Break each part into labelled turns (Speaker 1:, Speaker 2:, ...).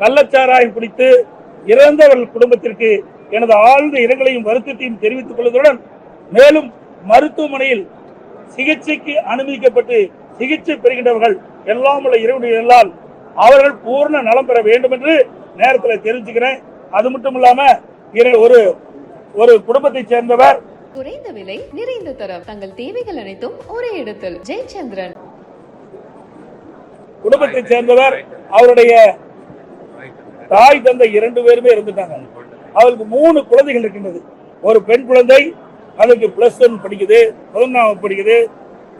Speaker 1: கள்ளச்சாராயம் குடித்து இறந்தவர்கள் குடும்பத்திற்கு எனது ஆழ்ந்த இரங்கலையும் வருத்தத்தையும் தெரிவித்துக் கொள்வதுடன் மேலும் மருத்துவமனையில் சிகிச்சைக்கு அனுமதிக்கப்பட்டு சிகிச்சை பெறுகின்றவர்கள் எல்லாம் உள்ள இறைவனுடைய எல்லால் அவர்கள் பூர்ண நலம் பெற வேண்டும் என்று நேரத்தில் தெரிவிச்சுக்கிறேன் அது மட்டும் இல்லாம ஒரு ஒரு குடும்பத்தைச் சேர்ந்தவர்
Speaker 2: குறைந்த விலை நிறைந்த தரம். தங்கள் தேவைகள் அனைத்தும் ஒரே இடத்தில். ஜெயச்சந்திரன்.
Speaker 1: குடும்பத்தைச் சேர்ந்தவர் அவருடைய தாய் தந்தை இரண்டு பேருமே இருந்துட்டாங்க. அவருக்கு மூணு குழந்தைகள் இருக்கின்றது. ஒரு பெண் குழந்தை அதுக்கு பிளஸ் ஒன் படிக்குது பதினொன்றாம் படிக்குது.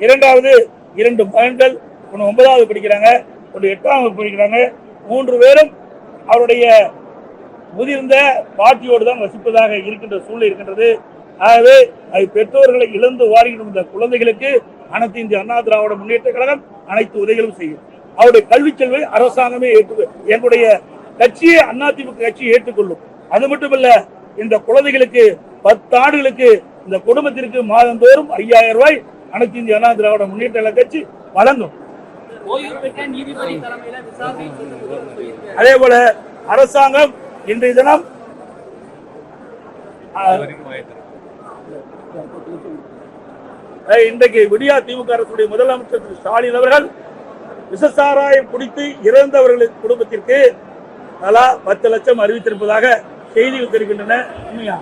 Speaker 1: இரண்டாவது இரண்டு மகன்கள் ஒன்று ஒன்பதாவது படிக்கிறாங்க ஒன்று எட்டாம் வகுப்பு படிக்கிறாங்க. மூன்று பேரும் அவருடைய முதிர்ந்த பாட்டியோடு தான் வசிப்பதாக இருக்கின்ற சூழ்நிலை இருக்கின்றது. ஆகவே அது பெற்றோர்களை இழந்து வாரிடும் இந்த குழந்தைகளுக்கு அனைத்து இந்திய அண்ணா திராவிட முன்னேற்ற கழகம் அனைத்து உதவிகளும் செய்யும். அவருடைய கல்விச் செல்வை அரசாங்கமே ஏற்று என்னுடைய கட்சியை அதிமுக கட்சி ஏற்றுக்கொள்ளும். அது மட்டுமல்ல இந்த குழந்தைகளுக்கு பத்து ஆண்டுகளுக்கு இந்த குடும்பத்திற்கு மாதந்தோறும் ஐயாயிரம் ரூபாய் அனைத்து இந்திய அண்ணா திராவிட முன்னேற்ற கட்சி வழங்கும். அதே போல அரசாங்கம் இன்றைய தினம் இன்றைக்கு விடியா திமுக அரசுடைய முதலமைச்சர் திரு ஸ்டாலின் அவர்கள் விசசாராயம் குடித்து இறந்தவர்களின் குடும்பத்திற்கு தலா பத்து லட்சம் அறிவித்திருப்பதாக செய்திகள் தெரிகின்றன உண்மையா?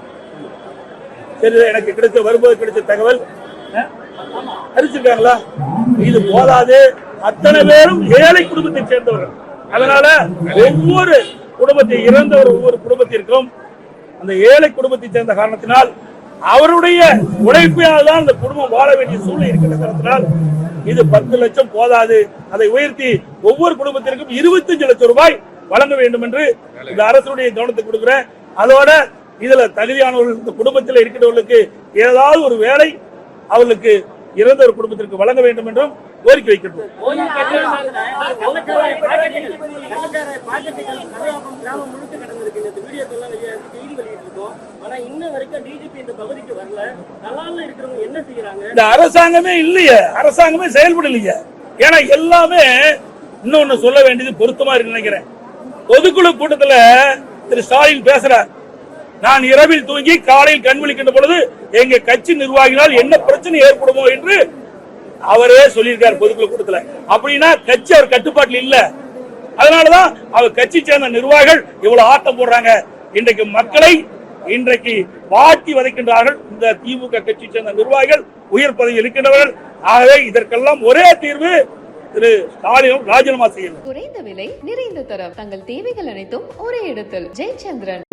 Speaker 1: சரி எனக்கு கிடைச்ச வரும்போது கிடைச்ச தகவல். அறிவிச்சிருக்காங்களா? இது போதாது. அத்தனை பேரும் ஏழை குடும்பத்தை சேர்ந்தவர்கள். அதனால ஒவ்வொரு குடும்பத்தை இறந்தவர் ஒவ்வொரு குடும்பத்திற்கும் அந்த ஏழை குடும்பத்தை சேர்ந்த காரணத்தினால் அவருடைய உழைப்பினால் தான் அந்த குடும்பம் வாழ வேண்டிய சூழ்நிலை இருக்கின்ற காரணத்தினால் இது பத்து லட்சம் போதாது. அதை உயர்த்தி ஒவ்வொரு குடும்பத்திற்கும் இருபத்தஞ்சு லட்சம் ரூபாய் வழங்க வேண்டும் என்று இந்த அரசுடைய கவனத்துக்கு கொடுக்கிறேன். அதோட இதுல தகுதியானவர்கள் இந்த குடும்பத்தில் இருக்கிறவர்களுக்கு ஏதாவது ஒரு வேலை அவர்களுக்கு இறந்த ஒரு குடும்பத்திற்கு வழங்க வேண்டும் என்றும் கோரிக்கை வைக்கின்றோம்.
Speaker 3: இந்த இந்த
Speaker 1: அரசாங்கமே இல்லையே அரசாங்கமே செயல்படலையே. ஏன்னா எல்லாமே இன்னொன்னு சொல்ல வேண்டியது பொருத்தமா இருக்கு நினைக்கிறேன். பொதுக்குழு கூட்டத்துல திரு ஸ்டாலின் பேசுறார். நான் இரவில் தூங்கி காலையில் கண் விழிக்கின்ற பொழுது எங்க கட்சி நிர்வாகினால் என்ன பிரச்சனை ஏற்படுமோ என்று அவரே சொல்லியிருக்கார் பொதுக்குழு கூட்டத்துல. அப்படின்னா கட்சி அவர் கட்டுப்பாட்டில் இல்ல. அதனாலதான் அவர் கட்சி சேர்ந்த நிர்வாகிகள் இவ்வளவு ஆட்டம் போடுறாங்க. இன்றைக்கு மக்களை இன்றைக்கு வாட்டி வதைக்கின்றார்கள். இந்த திமுக கட்சி சேர்ந்த நிர்வாகிகள் உயர் பதவியில் இருக்கின்றவர்கள். ஆகவே இதற்கெல்லாம் ஒரே தீர்வு திரு ஸ்டாலினும் ராஜினாமா செய்யணும்
Speaker 2: குறைந்த விலை நிறைந்த தரம். தங்கள் தேவைகள் அனைத்தும் ஒரே இடத்தில். ஜெயச்சந்திரன்.